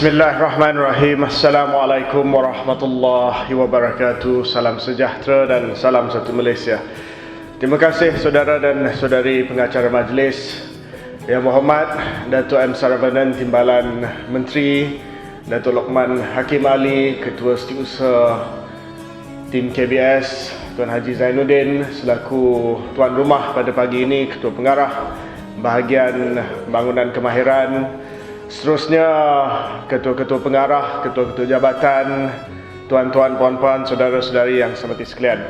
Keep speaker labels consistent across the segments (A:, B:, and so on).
A: Bismillahirrahmanirrahim. Assalamualaikum warahmatullahi wabarakatuh. Salam sejahtera dan salam satu Malaysia. Terima kasih saudara dan saudari pengacara majlis. Yang Muhammad Datuk M. Saravanan Timbalan Menteri Datuk Lokman Hakim Ali Ketua Setiausaha Tim KBS Tuan Haji Zainuddin Selaku Tuan Rumah pada pagi ini Ketua Pengarah Bahagian Bangunan Kemahiran Seterusnya ketua-ketua pengarah, ketua-ketua jabatan, tuan-tuan, puan-puan, saudara-saudari yang semati sekalian.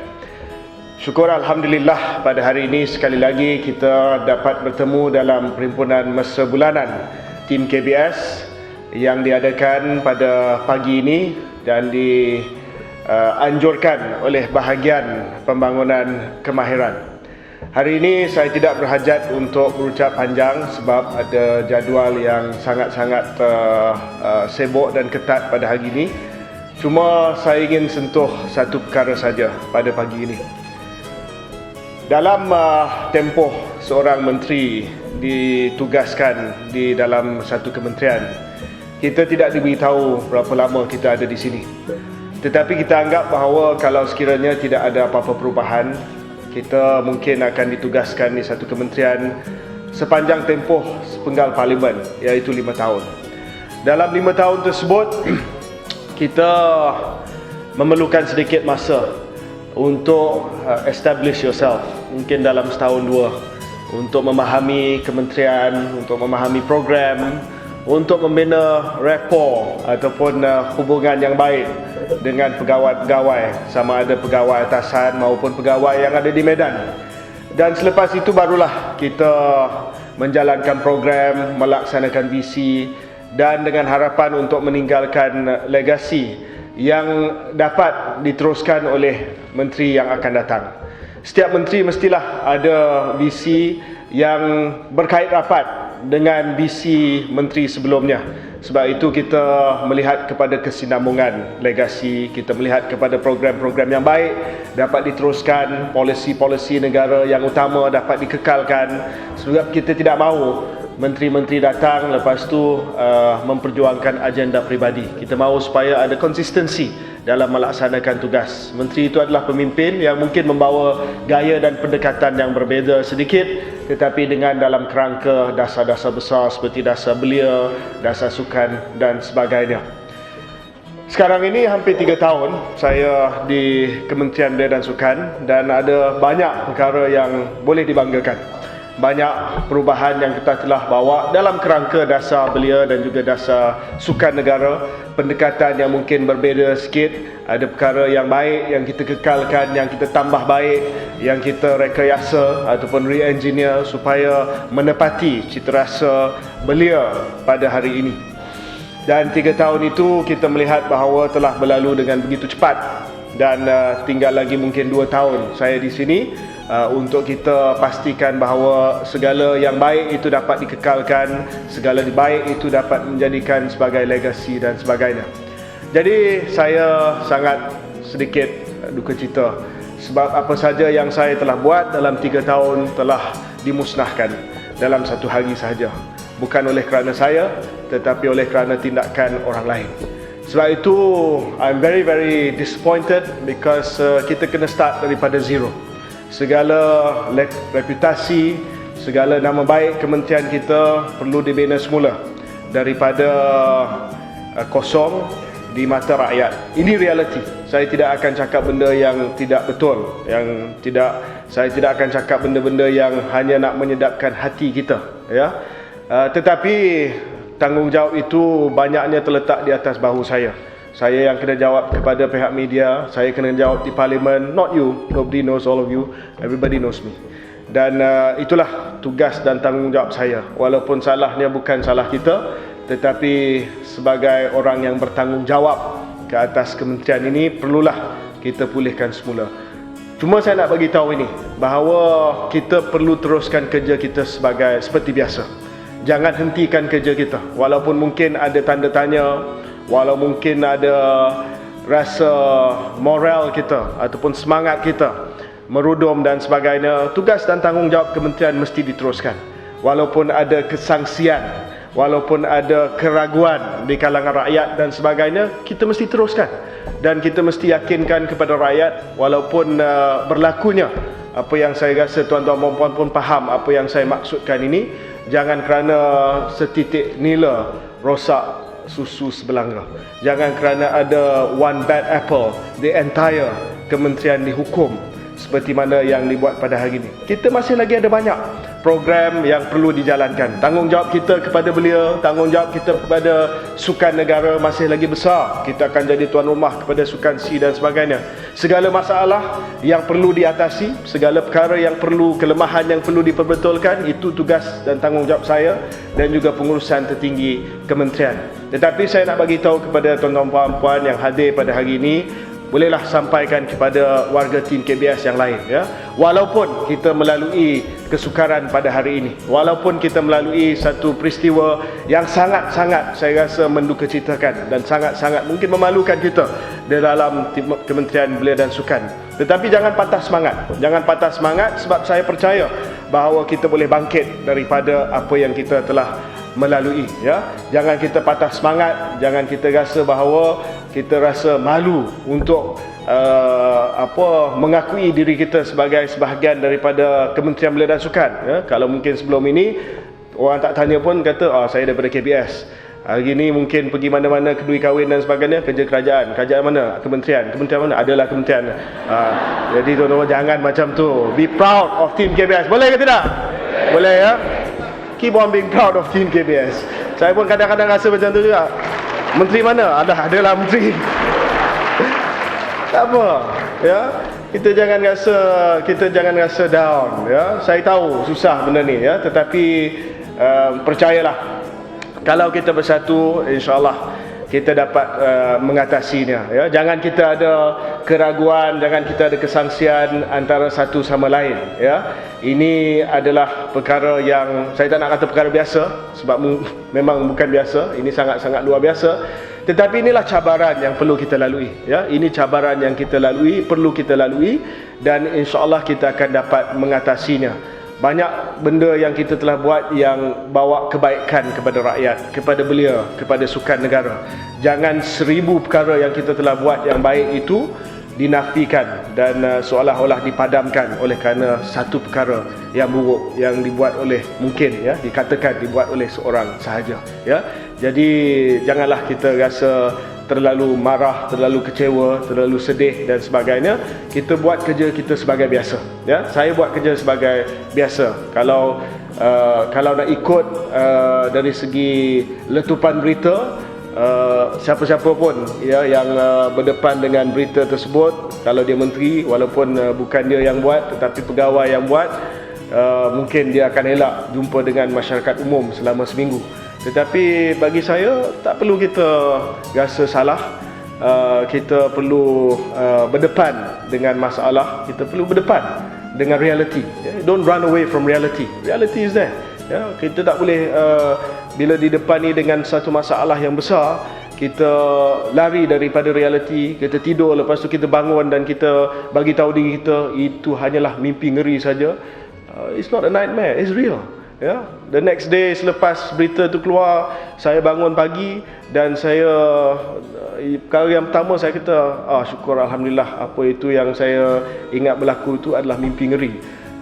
A: Syukur Alhamdulillah pada hari ini sekali lagi kita dapat bertemu dalam perhimpunan mesra bulanan tim KBS yang diadakan pada pagi ini dan dianjurkan oleh bahagian pembangunan kemahiran. Hari ini saya tidak berhajat untuk berucap panjang sebab ada jadual yang sangat-sangat uh, uh, sibuk dan ketat pada hari ini. Cuma saya ingin sentuh satu perkara saja pada pagi ini. Dalam uh, tempoh seorang menteri ditugaskan di dalam satu kementerian, kita tidak diberitahu berapa lama kita ada di sini. Tetapi kita anggap bahawa kalau sekiranya tidak ada apa-apa perubahan, kita mungkin akan ditugaskan di satu kementerian sepanjang tempoh sepenggal parlimen iaitu lima tahun. Dalam lima tahun tersebut kita memerlukan sedikit masa untuk uh, establish yourself. Mungkin dalam setahun dua. Untuk memahami kementerian, untuk memahami program, untuk membina rapport ataupun uh, hubungan yang baik dengan pegawai-pegawai sama ada pegawai atasan maupun pegawai yang ada di Medan. Dan selepas itu barulah kita menjalankan program, melaksanakan visi dan dengan harapan untuk meninggalkan legasi yang dapat diteruskan oleh menteri yang akan datang. Setiap menteri mestilah ada visi yang berkait rapat dengan visi menteri sebelumnya. Sebab itu kita melihat kepada kesinambungan legasi, kita melihat kepada program-program yang baik dapat diteruskan, polisi-polisi negara yang utama dapat dikekalkan sebab kita tidak mahu menteri-menteri datang lepas tu uh, memperjuangkan agenda pribadi. Kita mahu supaya ada konsistensi dalam melaksanakan tugas. Menteri itu adalah pemimpin yang mungkin membawa gaya dan pendekatan yang berbeza sedikit tetapi dengan dalam kerangka dasar-dasar besar seperti dasar belia, dasar sukan dan sebagainya. Sekarang ini hampir tiga tahun saya di Kementerian Belia dan Sukan dan ada banyak perkara yang boleh dibanggakan banyak perubahan yang kita telah bawa dalam kerangka dasar belia dan juga dasar sukan negara. Pendekatan yang mungkin berbeza sikit. Ada perkara yang baik yang kita kekalkan yang kita tambah baik yang kita rekayasa ataupun re-engineer supaya menepati cita rasa belia pada hari ini. Dan tiga tahun itu kita melihat bahawa telah berlalu dengan begitu cepat. Dan uh, tinggal lagi mungkin dua tahun saya di sini uh, untuk kita pastikan bahawa segala yang baik itu dapat dikekalkan, segala yang baik itu dapat menjadikan sebagai legasi dan sebagainya. Jadi saya sangat sedikit duka cita sebab apa saja yang saya telah buat dalam tiga tahun telah dimusnahkan dalam satu hari sahaja. Bukan oleh kerana saya tetapi oleh kerana tindakan orang lain. Sebab itu I'm very very disappointed because uh, kita kena start daripada zero segala reputasi, segala nama baik kementerian kita perlu dibina semula daripada uh, kosong di mata rakyat. Ini realiti. Saya tidak akan cakap benda yang tidak betul, yang tidak saya tidak akan cakap benda-benda yang hanya nak menyedapkan hati kita, ya. Uh, tetapi tanggungjawab itu banyaknya terletak di atas bahu saya. Saya yang kena jawab kepada pihak media, saya kena jawab di parlimen, not you, nobody knows all of you, everybody knows me. Dan uh, itulah tugas dan tanggungjawab saya. Walaupun salahnya bukan salah kita, tetapi sebagai orang yang bertanggungjawab ke atas kementerian ini, perlulah kita pulihkan semula. Cuma saya nak bagi tahu ini bahawa kita perlu teruskan kerja kita sebagai seperti biasa. Jangan hentikan kerja kita. Walaupun mungkin ada tanda tanya, walau mungkin ada rasa moral kita ataupun semangat kita merudum dan sebagainya tugas dan tanggungjawab kementerian mesti diteruskan. Walaupun ada kesangsian walaupun ada keraguan di kalangan rakyat dan sebagainya kita mesti teruskan. Dan kita mesti yakinkan kepada rakyat walaupun uh, berlakunya apa yang saya rasa tuan-tuan dan puan pun faham apa yang saya maksudkan ini jangan kerana setitik nila rosak susu sebelanga. Jangan kerana ada one bad apple the entire kementerian dihukum. Seperti mana yang dibuat pada hari ini. Kita masih lagi ada banyak program yang perlu dijalankan. Tanggungjawab kita kepada beliau, tanggungjawab kita kepada sukan negara masih lagi besar. Kita akan jadi tuan rumah kepada sukan C dan sebagainya. Segala masalah yang perlu diatasi, segala perkara yang perlu, kelemahan yang perlu diperbetulkan, itu tugas dan tanggungjawab saya dan juga pengurusan tertinggi kementerian. Tetapi saya nak bagi tahu kepada tuan-tuan puan-puan yang hadir pada hari ini, bolehlah sampaikan kepada warga tim KBS yang lain ya walaupun kita melalui kesukaran pada hari ini. Walaupun kita melalui satu peristiwa yang sangat-sangat saya rasa mendukacitakan dan sangat-sangat mungkin memalukan kita di dalam Kementerian Belia dan Sukan. Tetapi jangan patah semangat. Jangan patah semangat sebab saya percaya bahawa kita boleh bangkit daripada apa yang kita telah melalui ya. Jangan kita patah semangat. Jangan kita rasa bahawa kita rasa malu untuk uh, apa mengakui diri kita sebagai sebahagian daripada Kementerian Belia dan Sukan ya. Kalau mungkin sebelum ini orang tak tanya pun kata oh saya daripada KBS hari ini mungkin pergi mana-mana kedui kahwin dan sebagainya kerja kerajaan. Kerajaan mana? Kementerian. Kementerian mana? Adalah kementerian. Uh, jadi tuan-tuan jangan macam tu. Be proud of team KBS boleh ke tidak? Boleh ya? Keep on being proud of team KBS saya pun kadang-kadang rasa macam tu juga. Menteri mana? Ada, adalah menteri. Tak apa, ya. Kita jangan rasa kita jangan rasa down, ya. Saya tahu susah benda ni, ya. Tetapi uh, percayalah, kalau kita bersatu, insyaAllah kita dapat uh, mengatasinya ya jangan kita ada keraguan jangan kita ada kesangsian antara satu sama lain ya ini adalah perkara yang saya tak nak kata perkara biasa sebab memang bukan biasa ini sangat-sangat luar biasa tetapi inilah cabaran yang perlu kita lalui ya ini cabaran yang kita lalui perlu kita lalui dan insyaallah kita akan dapat mengatasinya banyak benda yang kita telah buat yang bawa kebaikan kepada rakyat, kepada belia, kepada sukan negara. Jangan seribu perkara yang kita telah buat yang baik itu dinafikan dan uh, seolah-olah dipadamkan oleh kerana satu perkara yang buruk yang dibuat oleh mungkin ya dikatakan dibuat oleh seorang sahaja ya jadi janganlah kita rasa terlalu marah, terlalu kecewa, terlalu sedih dan sebagainya, kita buat kerja kita sebagai biasa. Ya, saya buat kerja sebagai biasa. Kalau uh, kalau nak ikut uh, dari segi letupan berita, uh, siapa-siapa pun ya yang uh, berdepan dengan berita tersebut, kalau dia menteri, walaupun uh, bukan dia yang buat, tetapi pegawai yang buat, uh, mungkin dia akan elak jumpa dengan masyarakat umum selama seminggu. Tetapi bagi saya tak perlu kita rasa salah. Uh, kita perlu uh, berdepan dengan masalah. Kita perlu berdepan dengan reality. Don't run away from reality. Reality is there. Yeah? Kita tak boleh uh, bila didepani dengan satu masalah yang besar, kita lari daripada reality, kita tidur lepas tu kita bangun dan kita bagi tahu diri kita itu hanyalah mimpi ngeri saja. Uh, it's not a nightmare, it's real ya the next day selepas berita tu keluar saya bangun pagi dan saya eh, perkara yang pertama saya kata ah syukur alhamdulillah apa itu yang saya ingat berlaku itu adalah mimpi ngeri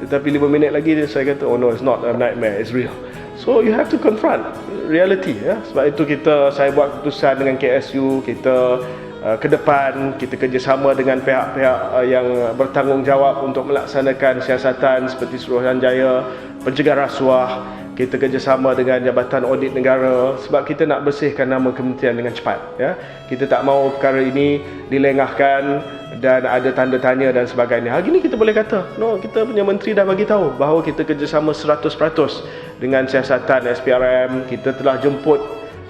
A: tetapi 5 minit lagi saya kata oh no it's not a nightmare it's real. So you have to confront reality ya. Sebab itu kita saya buat keputusan dengan KSU kita uh, ke depan kita kerjasama dengan pihak-pihak uh, yang bertanggungjawab untuk melaksanakan siasatan seperti Suruhanjaya pencegah rasuah kita kerjasama dengan Jabatan Audit Negara sebab kita nak bersihkan nama kementerian dengan cepat ya. Kita tak mahu perkara ini dilengahkan dan ada tanda tanya dan sebagainya. Hari ini kita boleh kata no kita punya menteri dah bagi tahu bahawa kita kerjasama 100% dengan siasatan SPRM kita telah jemput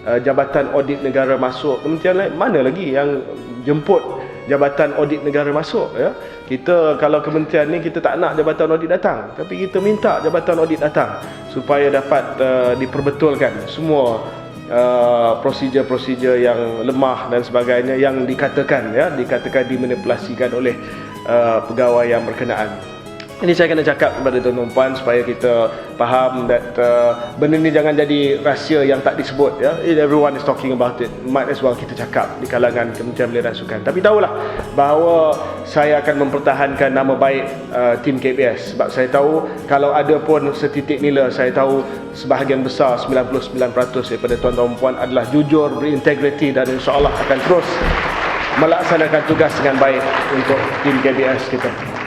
A: uh, Jabatan Audit Negara masuk. Kementerian lain mana lagi yang jemput Jabatan Audit Negara masuk ya. Kita kalau kementerian ni kita tak nak jabatan audit datang. Tapi kita minta jabatan audit datang supaya dapat uh, diperbetulkan semua uh, prosedur-prosedur yang lemah dan sebagainya yang dikatakan ya dikatakan dimanipulasikan oleh uh, pegawai yang berkenaan ini saya kena cakap kepada tuan-tuan puan supaya kita faham that uh, benda ni jangan jadi rahsia yang tak disebut ya. Everyone is talking about it. Might as well kita cakap di kalangan Kementerian Belia dan Sukan. Tapi tahulah bahawa saya akan mempertahankan nama baik uh, tim KBS sebab saya tahu kalau ada pun setitik nila saya tahu sebahagian besar 99% daripada tuan-tuan puan adalah jujur, berintegriti dan insya-Allah akan terus melaksanakan tugas dengan baik untuk tim KBS kita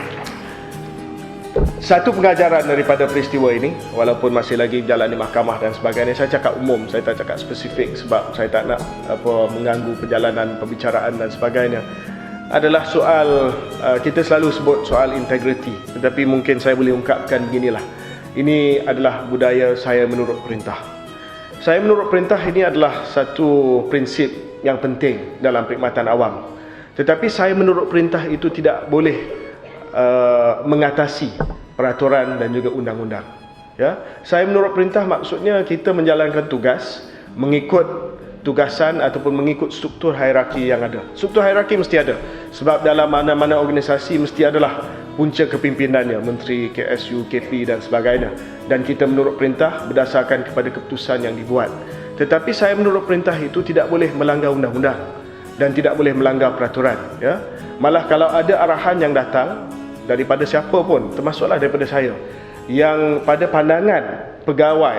A: satu pengajaran daripada peristiwa ini walaupun masih lagi jalan di mahkamah dan sebagainya saya cakap umum saya tak cakap spesifik sebab saya tak nak apa mengganggu perjalanan pembicaraan dan sebagainya adalah soal uh, kita selalu sebut soal integriti. Tetapi mungkin saya boleh ungkapkan beginilah. Ini adalah budaya saya menurut perintah. Saya menurut perintah ini adalah satu prinsip yang penting dalam perkhidmatan awam. Tetapi saya menurut perintah itu tidak boleh uh, mengatasi peraturan dan juga undang-undang. Ya, saya menurut perintah maksudnya kita menjalankan tugas mengikut tugasan ataupun mengikut struktur hierarki yang ada. Struktur hierarki mesti ada. Sebab dalam mana-mana organisasi mesti adalah punca kepimpinannya, menteri, KSU, KP dan sebagainya. Dan kita menurut perintah berdasarkan kepada keputusan yang dibuat. Tetapi saya menurut perintah itu tidak boleh melanggar undang-undang dan tidak boleh melanggar peraturan, ya. Malah kalau ada arahan yang datang daripada siapa pun termasuklah daripada saya yang pada pandangan pegawai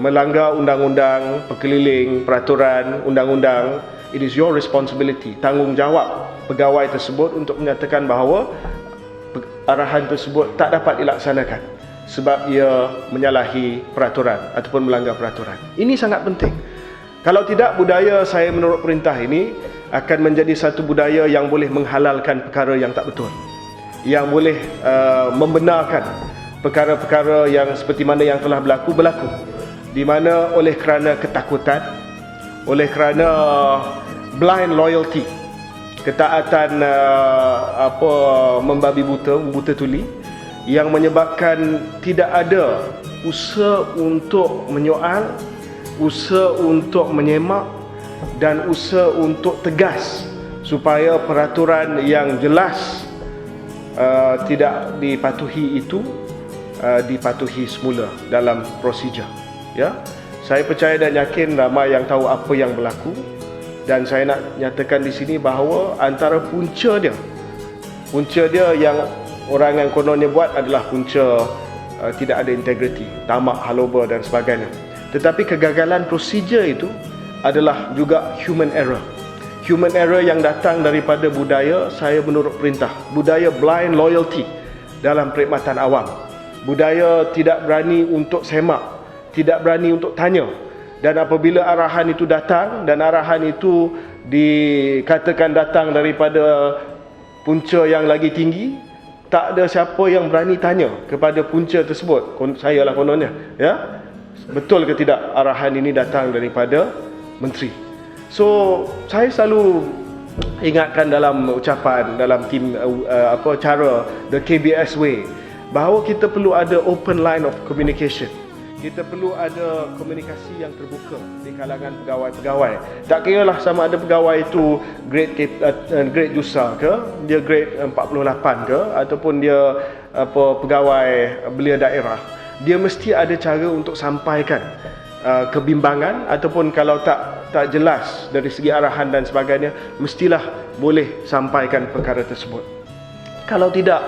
A: melanggar undang-undang, perkeliling, peraturan, undang-undang it is your responsibility, tanggungjawab pegawai tersebut untuk menyatakan bahawa arahan tersebut tak dapat dilaksanakan sebab ia menyalahi peraturan ataupun melanggar peraturan. Ini sangat penting. Kalau tidak budaya saya menurut perintah ini akan menjadi satu budaya yang boleh menghalalkan perkara yang tak betul yang boleh uh, membenarkan perkara-perkara yang seperti mana yang telah berlaku berlaku. Di mana oleh kerana ketakutan oleh kerana blind loyalty ketaatan uh, apa membabi buta buta tuli yang menyebabkan tidak ada usaha untuk menyoal usaha untuk menyemak dan usaha untuk tegas supaya peraturan yang jelas uh, tidak dipatuhi itu uh, dipatuhi semula dalam prosedur ya. Saya percaya dan yakin ramai yang tahu apa yang berlaku dan saya nak nyatakan di sini bahawa antara punca dia punca dia yang orang yang kononnya buat adalah punca uh, tidak ada integriti tamak haloba dan sebagainya. Tetapi kegagalan prosedur itu adalah juga human error human error yang datang daripada budaya saya menurut perintah. Budaya blind loyalty dalam perkhidmatan awam. Budaya tidak berani untuk semak tidak berani untuk tanya. Dan apabila arahan itu datang dan arahan itu dikatakan datang daripada punca yang lagi tinggi tak ada siapa yang berani tanya kepada punca tersebut. Saya lah kononnya ya. Betul ke tidak arahan ini datang daripada menteri So saya selalu ingatkan dalam ucapan dalam tim uh, apa cara the KBS way bahawa kita perlu ada open line of communication. Kita perlu ada komunikasi yang terbuka di kalangan pegawai-pegawai. Tak kira lah sama ada pegawai itu grade uh, grade jusa ke, dia grade 48 ke ataupun dia apa pegawai belia daerah. Dia mesti ada cara untuk sampaikan uh, kebimbangan ataupun kalau tak tak jelas dari segi arahan dan sebagainya mestilah boleh sampaikan perkara tersebut. Kalau tidak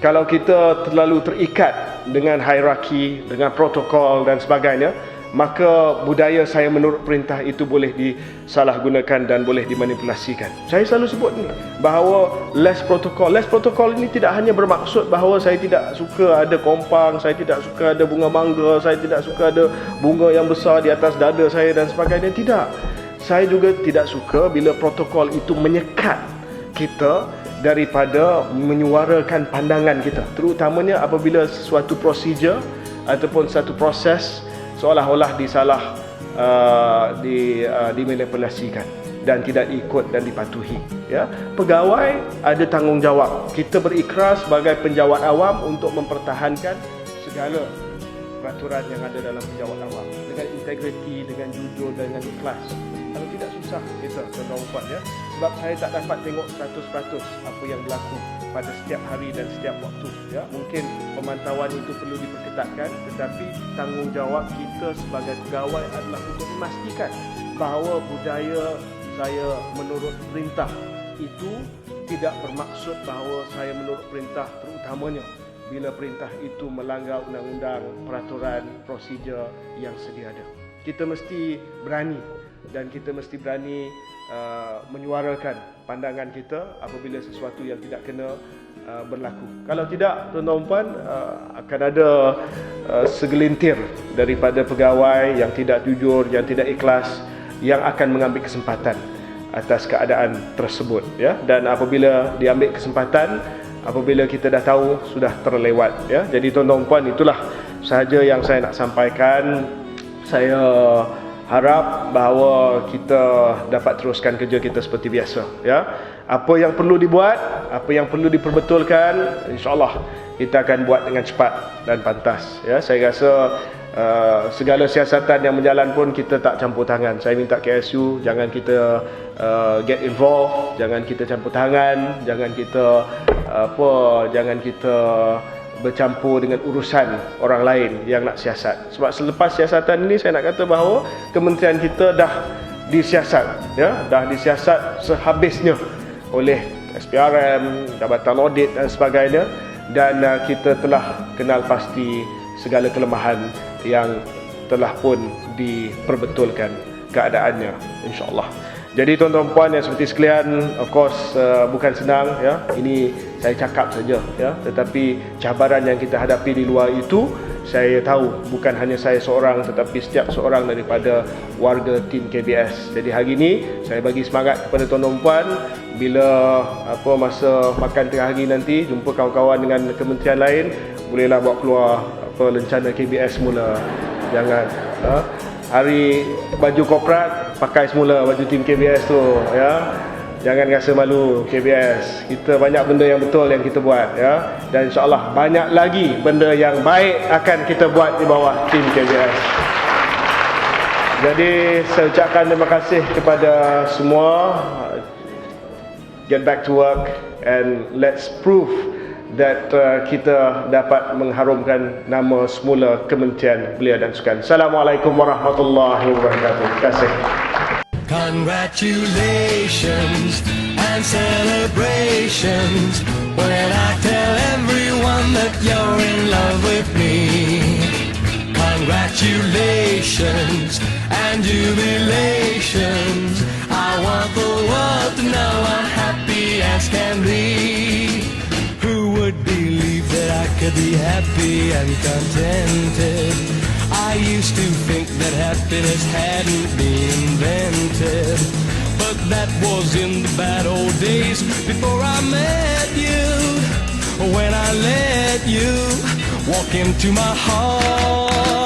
A: kalau kita terlalu terikat dengan hierarki dengan protokol dan sebagainya maka budaya saya menurut perintah itu boleh disalahgunakan dan boleh dimanipulasikan. Saya selalu sebut ni bahawa less protokol, less protokol ini tidak hanya bermaksud bahawa saya tidak suka ada kompang, saya tidak suka ada bunga mangga, saya tidak suka ada bunga yang besar di atas dada saya dan sebagainya. Tidak. Saya juga tidak suka bila protokol itu menyekat kita daripada menyuarakan pandangan kita. Terutamanya apabila sesuatu prosedur ataupun satu proses seolah-olah disalah uh, di uh, dimanipulasikan dan tidak diikut dan dipatuhi ya. Pegawai ada tanggungjawab. Kita berikrar sebagai penjawat awam untuk mempertahankan segala peraturan yang ada dalam penjawat awam dengan integriti dengan jujur dan dengan ikhlas. Kalau tidak susah kita tuan-tuan ya. Sebab saya tak dapat tengok 100% apa yang berlaku pada setiap hari dan setiap waktu ya mungkin pemantauan itu perlu diperketatkan tetapi tanggungjawab kita sebagai pegawai adalah untuk memastikan bahawa budaya saya menurut perintah itu tidak bermaksud bahawa saya menurut perintah terutamanya bila perintah itu melanggar undang-undang, peraturan, prosedur yang sedia ada. Kita mesti berani dan kita mesti berani uh, menyuarakan pandangan kita apabila sesuatu yang tidak kena uh, berlaku. Kalau tidak, tuan-tuan puan uh, akan ada uh, segelintir daripada pegawai yang tidak jujur, yang tidak ikhlas yang akan mengambil kesempatan atas keadaan tersebut ya. Dan apabila diambil kesempatan apabila kita dah tahu sudah terlewat ya. Jadi tuan-tuan puan itulah sahaja yang saya nak sampaikan. Saya harap bahawa kita dapat teruskan kerja kita seperti biasa ya apa yang perlu dibuat apa yang perlu diperbetulkan insyaallah kita akan buat dengan cepat dan pantas ya saya rasa Uh, segala siasatan yang berjalan pun kita tak campur tangan. Saya minta KSU jangan kita uh, get involved, jangan kita campur tangan, jangan kita uh, apa, jangan kita bercampur dengan urusan orang lain yang nak siasat. Sebab selepas siasatan ini saya nak kata bahawa kementerian kita dah disiasat, ya, dah disiasat sehabisnya oleh SPRM, Jabatan Audit dan sebagainya. Dan uh, kita telah kenal pasti segala kelemahan yang telah pun diperbetulkan keadaannya insyaallah jadi tuan-tuan puan yang seperti sekalian of course uh, bukan senang ya. Ini saya cakap saja ya. Tetapi cabaran yang kita hadapi di luar itu saya tahu bukan hanya saya seorang tetapi setiap seorang daripada warga tim KBS jadi hari ini saya bagi semangat kepada tuan-tuan puan bila apa masa makan tengah hari nanti jumpa kawan-kawan dengan kementerian lain bolehlah bawa keluar apa lencana KBS semula. Jangan ha? hari baju korporat pakai semula baju tim KBS tu ya jangan rasa malu KBS kita banyak benda yang betul yang kita buat ya dan insyaallah banyak lagi benda yang baik akan kita buat di bawah tim KBS jadi saya ucapkan terima kasih kepada semua get back to work and let's prove that uh, kita dapat mengharumkan nama semula Kementerian Belia dan Sukan. Assalamualaikum warahmatullahi wabarakatuh. Terima kasih.
B: Congratulations and celebrations when I tell everyone that you're in love with me. Congratulations and jubilations. I want the world to know I'm happy as can be Who would believe that I could be happy and contented. I used to think that happiness hadn't been invented. But that was in the bad old days before I met you. When I let you walk into my heart.